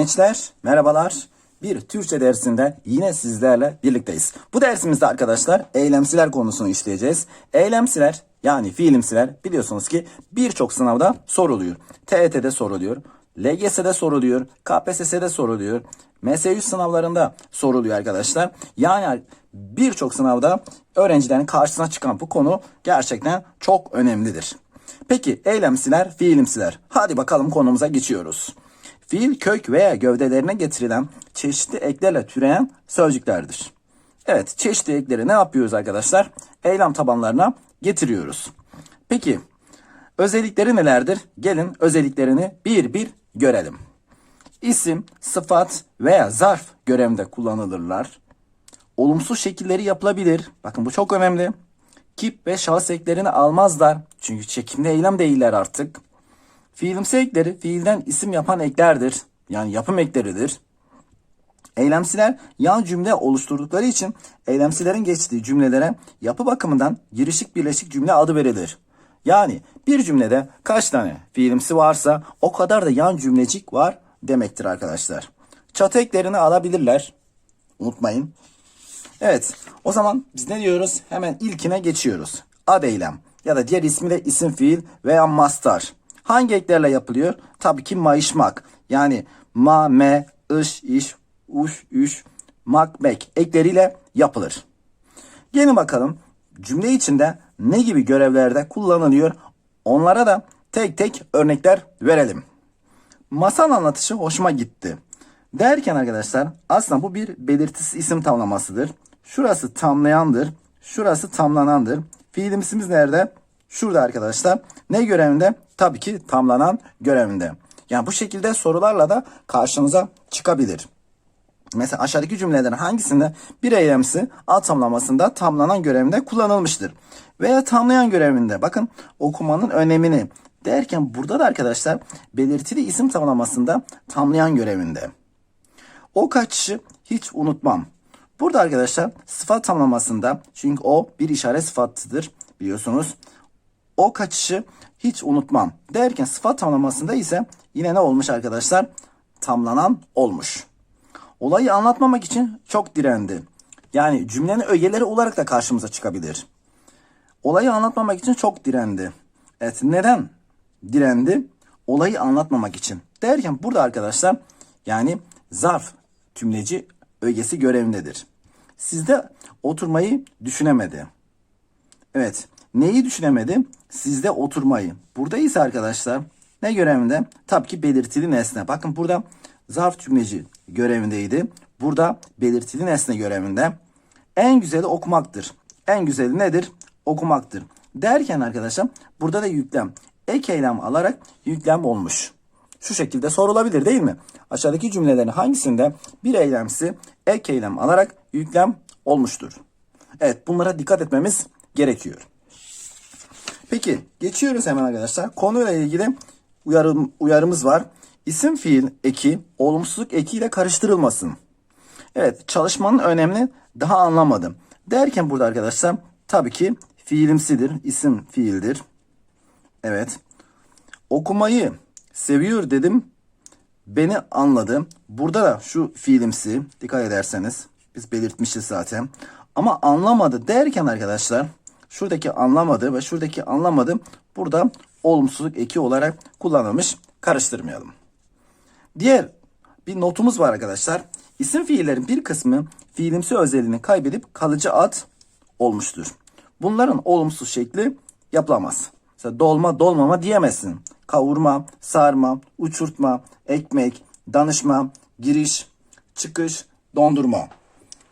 Gençler merhabalar. Bir Türkçe dersinde yine sizlerle birlikteyiz. Bu dersimizde arkadaşlar eylemsiler konusunu işleyeceğiz. Eylemsiler yani fiilimsiler biliyorsunuz ki birçok sınavda soruluyor. TET'de soruluyor. LGS'de soruluyor. KPSS'de soruluyor. MS100 sınavlarında soruluyor arkadaşlar. Yani birçok sınavda öğrencilerin karşısına çıkan bu konu gerçekten çok önemlidir. Peki eylemsiler, fiilimsiler. Hadi bakalım konumuza geçiyoruz. Fiil kök veya gövdelerine getirilen çeşitli eklerle türeyen sözcüklerdir. Evet, çeşitli ekleri ne yapıyoruz arkadaşlar? Eylem tabanlarına getiriyoruz. Peki, özellikleri nelerdir? Gelin özelliklerini bir bir görelim. İsim, sıfat veya zarf görevinde kullanılırlar. Olumsuz şekilleri yapılabilir. Bakın bu çok önemli. Kip ve şahıs eklerini almazlar. Çünkü çekimli eylem değiller artık. Fiilimsi ekleri fiilden isim yapan eklerdir. Yani yapım ekleridir. Eylemsiler yan cümle oluşturdukları için eylemsilerin geçtiği cümlelere yapı bakımından girişik birleşik cümle adı verilir. Yani bir cümlede kaç tane fiilimsi varsa o kadar da yan cümlecik var demektir arkadaşlar. Çatı eklerini alabilirler. Unutmayın. Evet o zaman biz ne diyoruz? Hemen ilkine geçiyoruz. Ad eylem ya da diğer ismi de isim fiil veya mastar. Hangi eklerle yapılıyor? Tabii ki mayışmak. Yani ma, me, ış, iş, uş, üş, mak, mek ekleriyle yapılır. Gelin bakalım cümle içinde ne gibi görevlerde kullanılıyor? Onlara da tek tek örnekler verelim. Masal anlatışı hoşuma gitti. Derken arkadaşlar aslında bu bir belirtisi isim tamlamasıdır. Şurası tamlayandır. Şurası tamlanandır. Fiilimsimiz nerede? Şurada arkadaşlar. Ne görevinde? Tabii ki tamlanan görevinde. Yani bu şekilde sorularla da karşınıza çıkabilir. Mesela aşağıdaki cümlelerin hangisinde bir eylemsi alt tamlamasında tamlanan görevinde kullanılmıştır? Veya tamlayan görevinde bakın okumanın önemini derken burada da arkadaşlar belirtili isim tamlamasında tamlayan görevinde. O kaçışı hiç unutmam. Burada arkadaşlar sıfat tamlamasında çünkü o bir işaret sıfatıdır biliyorsunuz. O kaçışı hiç unutmam derken sıfat tamlamasında ise yine ne olmuş arkadaşlar? Tamlanan olmuş. Olayı anlatmamak için çok direndi. Yani cümlenin ögeleri olarak da karşımıza çıkabilir. Olayı anlatmamak için çok direndi. Evet neden direndi? Olayı anlatmamak için. Derken burada arkadaşlar yani zarf tümleci ögesi görevindedir. Sizde oturmayı düşünemedi. Evet neyi düşünemedi? Sizde oturmayı. Burada ise arkadaşlar ne görevinde? Tabii ki belirtili nesne. Bakın burada zarf tümleci görevindeydi. Burada belirtili nesne görevinde. En güzeli okumaktır. En güzeli nedir? Okumaktır. Derken arkadaşlar burada da yüklem. Ek eylem alarak yüklem olmuş. Şu şekilde sorulabilir değil mi? Aşağıdaki cümlelerin hangisinde bir eylemsi ek eylem alarak yüklem olmuştur? Evet bunlara dikkat etmemiz gerekiyor. Peki geçiyoruz hemen arkadaşlar. Konuyla ilgili uyarım, uyarımız var. İsim fiil eki olumsuzluk ekiyle karıştırılmasın. Evet çalışmanın önemli daha anlamadım. Derken burada arkadaşlar tabii ki fiilimsidir. isim fiildir. Evet. Okumayı seviyor dedim. Beni anladı. Burada da şu fiilimsi dikkat ederseniz biz belirtmişiz zaten. Ama anlamadı derken arkadaşlar şuradaki anlamadı ve şuradaki anlamadı burada olumsuzluk eki olarak kullanılmış. Karıştırmayalım. Diğer bir notumuz var arkadaşlar. İsim fiillerin bir kısmı fiilimsi özelliğini kaybedip kalıcı ad olmuştur. Bunların olumsuz şekli yapılamaz. Mesela dolma dolmama diyemezsin. Kavurma, sarma, uçurtma, ekmek, danışma, giriş, çıkış, dondurma.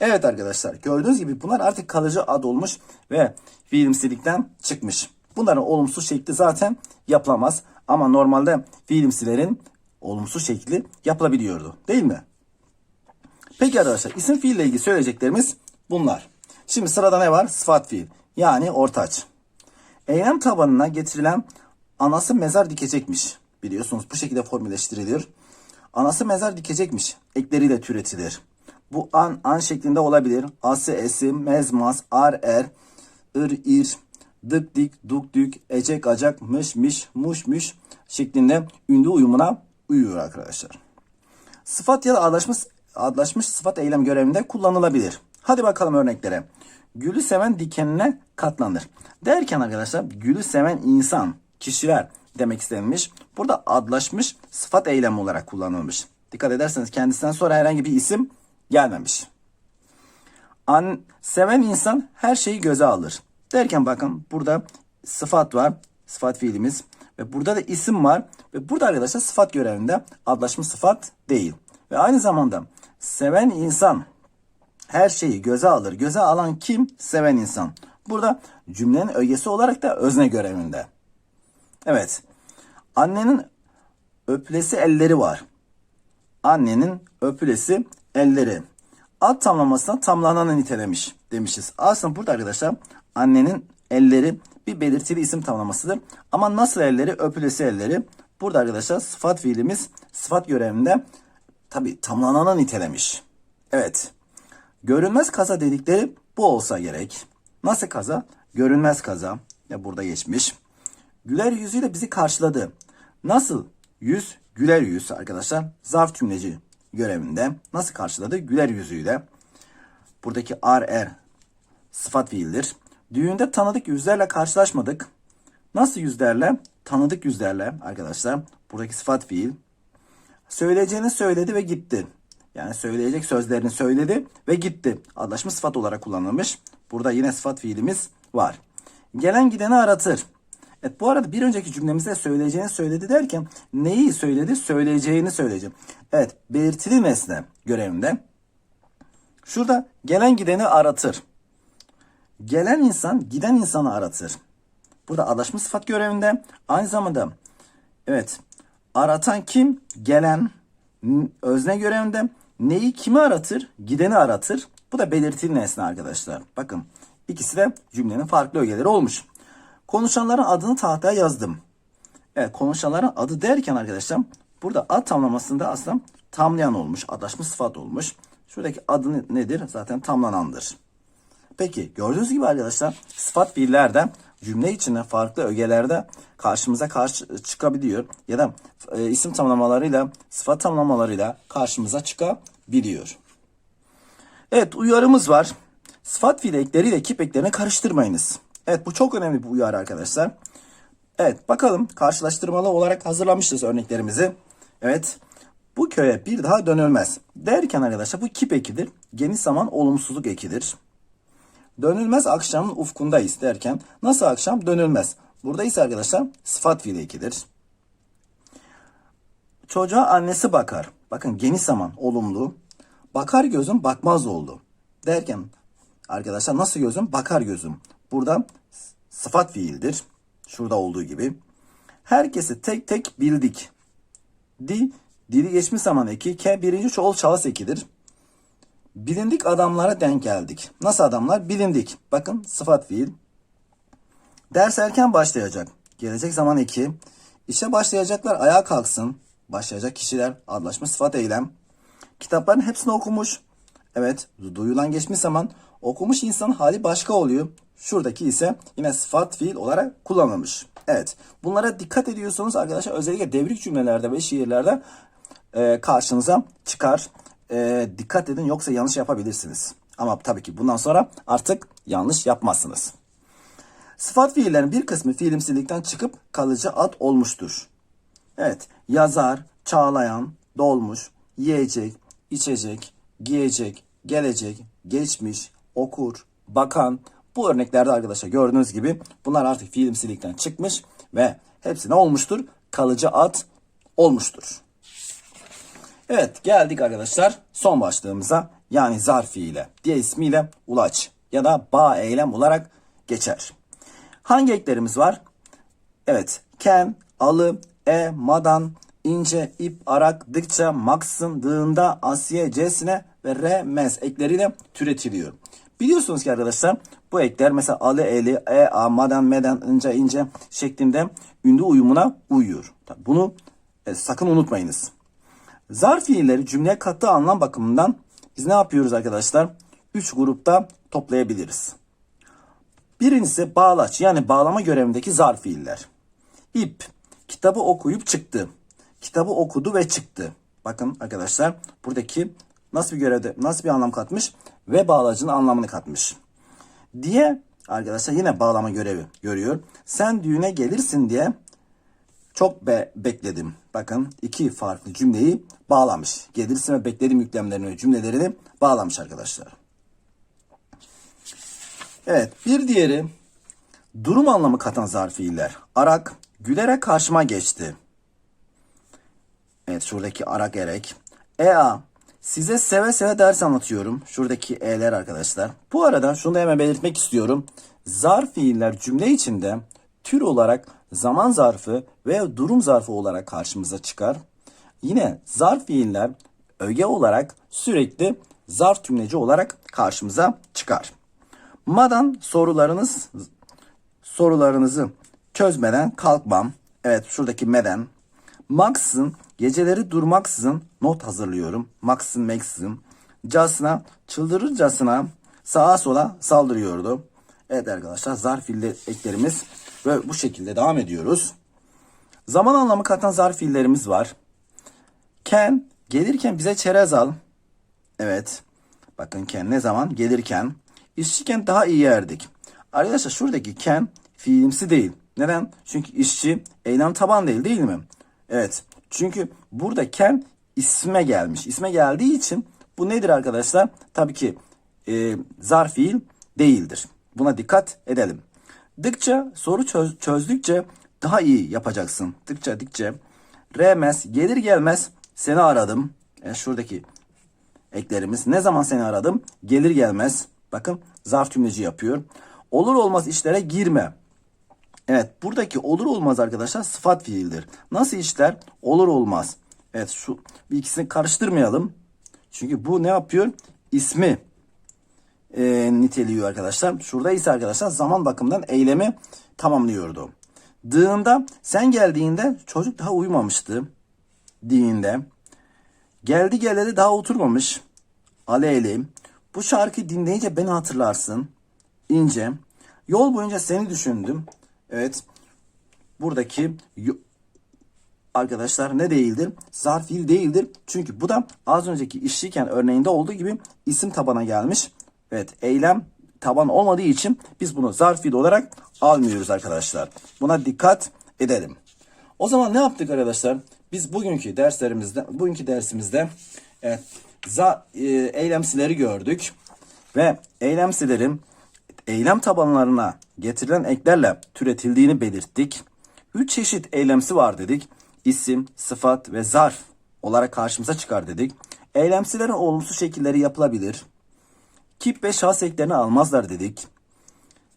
Evet arkadaşlar gördüğünüz gibi bunlar artık kalıcı ad olmuş ve fiilimsilikten çıkmış. Bunların olumsuz şekli zaten yapılamaz. Ama normalde fiilimsilerin olumsuz şekli yapılabiliyordu. Değil mi? Peki arkadaşlar isim fiille ilgili söyleyeceklerimiz bunlar. Şimdi sırada ne var? Sıfat fiil. Yani ortaç. Eylem tabanına getirilen anası mezar dikecekmiş. Biliyorsunuz bu şekilde formülleştiriliyor. Anası mezar dikecekmiş. Ekleriyle türetilir. Bu an an şeklinde olabilir. Ası esi, mezmaz, ar er, ır ir, dık dik, duk dük, ecek acak, mış miş, muş müş şeklinde ünlü uyumuna uyuyor arkadaşlar. sıfat ya da adlaşmış, adlaşmış sıfat eylem görevinde kullanılabilir. Hadi bakalım örneklere. Gülü seven dikenine katlanır. Derken arkadaşlar gülü seven insan, kişiler demek istenmiş. Burada adlaşmış sıfat eylem olarak kullanılmış. Dikkat ederseniz kendisinden sonra herhangi bir isim gelmemiş. An, seven insan her şeyi göze alır. Derken bakın burada sıfat var. Sıfat fiilimiz. Ve burada da isim var. Ve burada arkadaşlar sıfat görevinde adlaşmış sıfat değil. Ve aynı zamanda seven insan her şeyi göze alır. Göze alan kim? Seven insan. Burada cümlenin ögesi olarak da özne görevinde. Evet. Annenin öpülesi elleri var. Annenin öpülesi elleri. Ad tamlamasına tamlananı nitelemiş demişiz. Aslında burada arkadaşlar annenin elleri bir belirtili isim tamlamasıdır. Ama nasıl elleri? Öpülesi elleri. Burada arkadaşlar sıfat fiilimiz sıfat görevinde tabi tamlanana nitelemiş. Evet. Görünmez kaza dedikleri bu olsa gerek. Nasıl kaza? Görünmez kaza. Ya burada geçmiş. Güler yüzüyle bizi karşıladı. Nasıl? Yüz, güler yüz arkadaşlar. Zarf cümleci görevinde. Nasıl karşıladı? Güler yüzüyle. Buradaki ar er sıfat fiildir. Düğünde tanıdık yüzlerle karşılaşmadık. Nasıl yüzlerle? Tanıdık yüzlerle arkadaşlar. Buradaki sıfat fiil. Söyleyeceğini söyledi ve gitti. Yani söyleyecek sözlerini söyledi ve gitti. Adlaşma sıfat olarak kullanılmış. Burada yine sıfat fiilimiz var. Gelen gideni aratır. Evet bu arada bir önceki cümlemizde söyleyeceğini söyledi derken neyi söyledi? Söyleyeceğini söyleyeceğim. Evet belirtili nesne görevinde. Şurada gelen gideni aratır. Gelen insan giden insanı aratır. Burada adlaşma sıfat görevinde. Aynı zamanda evet aratan kim? Gelen özne görevinde. Neyi kimi aratır? Gideni aratır. Bu da belirtili nesne arkadaşlar. Bakın ikisi de cümlenin farklı ögeleri olmuş. Konuşanların adını tahtaya yazdım. Evet konuşanların adı derken arkadaşlar burada ad tamlamasında aslında tamlayan olmuş. Adlaşmış sıfat olmuş. Şuradaki adı nedir? Zaten tamlanandır. Peki gördüğünüz gibi arkadaşlar sıfat fiiller cümle içinde farklı ögelerde karşımıza karşı çıkabiliyor. Ya da e, isim tamlamalarıyla sıfat tamlamalarıyla karşımıza çıkabiliyor. Evet uyarımız var. Sıfat fiil ekleriyle kip eklerini karıştırmayınız. Evet bu çok önemli bir uyarı arkadaşlar. Evet bakalım karşılaştırmalı olarak hazırlamışız örneklerimizi. Evet bu köye bir daha dönülmez. Derken arkadaşlar bu kip ekidir. Geniş zaman olumsuzluk ekidir. Dönülmez akşamın ufkundayız derken nasıl akşam dönülmez. Burada ise arkadaşlar sıfat fiili ekidir. Çocuğa annesi bakar. Bakın geniş zaman olumlu. Bakar gözüm bakmaz oldu. Derken arkadaşlar nasıl gözüm? Bakar gözüm. Burada sıfat fiildir. Şurada olduğu gibi. Herkesi tek tek bildik. Di, dili geçmiş zaman eki. Ke birinci çoğul şahıs ekidir. Bilindik adamlara denk geldik. Nasıl adamlar? Bilindik. Bakın sıfat fiil. Ders erken başlayacak. Gelecek zaman eki. İşe başlayacaklar ayağa kalksın. Başlayacak kişiler adlaşma sıfat eylem. Kitapların hepsini okumuş. Evet duyulan geçmiş zaman okumuş insanın hali başka oluyor. Şuradaki ise yine sıfat fiil olarak kullanılmış. Evet bunlara dikkat ediyorsanız arkadaşlar özellikle devrik cümlelerde ve şiirlerde e, karşınıza çıkar. E, dikkat edin yoksa yanlış yapabilirsiniz. Ama tabii ki bundan sonra artık yanlış yapmazsınız. Sıfat fiillerin bir kısmı fiilimsizlikten çıkıp kalıcı ad olmuştur. Evet, yazar, çağlayan, dolmuş, yiyecek, içecek, giyecek, gelecek, geçmiş, okur, bakan. Bu örneklerde arkadaşlar gördüğünüz gibi bunlar artık fiilimsizlikten çıkmış ve hepsi ne olmuştur? Kalıcı ad olmuştur. Evet geldik arkadaşlar son başlığımıza yani zarf fiile. Diğer ismiyle ulaç ya da bağ eylem olarak geçer. Hangi eklerimiz var? Evet ken, alı, e, madan, ince, ip, arak, dıkça, maksın, dığında, asiye, cesine ve remez ekleriyle türetiliyor. Biliyorsunuz ki arkadaşlar bu ekler mesela alı, eli, e, a, madan, meden, ince, ince şeklinde ünlü uyumuna uyuyor. Bunu e, sakın unutmayınız. Zarf fiilleri cümleye kattığı anlam bakımından biz ne yapıyoruz arkadaşlar? Üç grupta toplayabiliriz. Birincisi bağlaç yani bağlama görevindeki zarf fiiller. İp kitabı okuyup çıktı. Kitabı okudu ve çıktı. Bakın arkadaşlar buradaki nasıl bir görevde nasıl bir anlam katmış ve bağlacının anlamını katmış. Diye arkadaşlar yine bağlama görevi görüyor. Sen düğüne gelirsin diye çok be- bekledim. Bakın iki farklı cümleyi bağlamış. Gelirsin ve bekledim yüklemlerini cümlelerini bağlamış arkadaşlar. Evet bir diğeri durum anlamı katan zarf fiiller. Arak gülerek karşıma geçti. Evet şuradaki arak erek. Ea size seve seve ders anlatıyorum. Şuradaki e'ler arkadaşlar. Bu arada şunu da hemen belirtmek istiyorum. Zarf fiiller cümle içinde tür olarak zaman zarfı ve durum zarfı olarak karşımıza çıkar. Yine zarf fiiller öge olarak sürekli zarf tümleci olarak karşımıza çıkar. Madan sorularınız sorularınızı çözmeden kalkmam. Evet şuradaki meden. Max'ın geceleri durmaksızın not hazırlıyorum. Max'ın Max'ın. Casına çıldırırcasına sağa sola saldırıyordu. Evet arkadaşlar zarf fiilli eklerimiz ve bu şekilde devam ediyoruz. Zaman anlamı katan zarf fiillerimiz var. Ken gelirken bize çerez al. Evet. Bakın Ken ne zaman? Gelirken. İşçiken daha iyi yerdik. Arkadaşlar şuradaki Ken fiilimsi değil. Neden? Çünkü işçi eylem taban değil değil mi? Evet. Çünkü burada Ken isme gelmiş. İsme geldiği için bu nedir arkadaşlar? Tabii ki e, zarf fiil değildir. Buna dikkat edelim. Dıkça soru çöz- çözdükçe daha iyi yapacaksın. Dıkça dikçe. Remez gelir gelmez seni aradım. E, şuradaki eklerimiz. Ne zaman seni aradım? Gelir gelmez. Bakın zarf tümleci yapıyor. Olur olmaz işlere girme. Evet buradaki olur olmaz arkadaşlar sıfat fiildir. Nasıl işler? Olur olmaz. Evet şu ikisini karıştırmayalım. Çünkü bu ne yapıyor? İsmi e, niteliyor arkadaşlar. Şurada ise arkadaşlar zaman bakımından eylemi tamamlıyordu. Dığında sen geldiğinde çocuk daha uyumamıştı. Diyinde. Geldi geleli daha oturmamış. Aleyli. Bu şarkıyı dinleyince beni hatırlarsın. İnce. Yol boyunca seni düşündüm. Evet. Buradaki arkadaşlar ne değildir? Zarf fiil değildir. Çünkü bu da az önceki işliyken örneğinde olduğu gibi isim tabana gelmiş. Evet eylem taban olmadığı için biz bunu zarf fiil olarak almıyoruz arkadaşlar. Buna dikkat edelim. O zaman ne yaptık arkadaşlar? Biz bugünkü derslerimizde, bugünkü dersimizde evet, za, e, eylemsileri gördük ve eylemsilerin eylem tabanlarına getirilen eklerle türetildiğini belirttik. Üç çeşit eylemsi var dedik. İsim, sıfat ve zarf olarak karşımıza çıkar dedik. Eylemsilerin olumsuz şekilleri yapılabilir. Kip ve şahs eklerini almazlar dedik.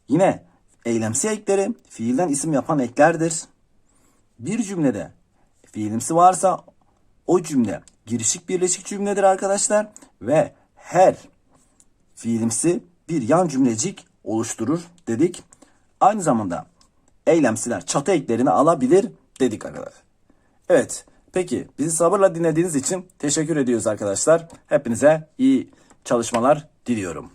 Yine eylemsi ekleri fiilden isim yapan eklerdir. Bir cümlede fiilimsi varsa o cümle girişik birleşik cümledir arkadaşlar ve her fiilimsi bir yan cümlecik oluşturur dedik. Aynı zamanda eylemsiler çatı eklerini alabilir dedik arkadaşlar. Evet peki bizi sabırla dinlediğiniz için teşekkür ediyoruz arkadaşlar. Hepinize iyi çalışmalar diliyorum.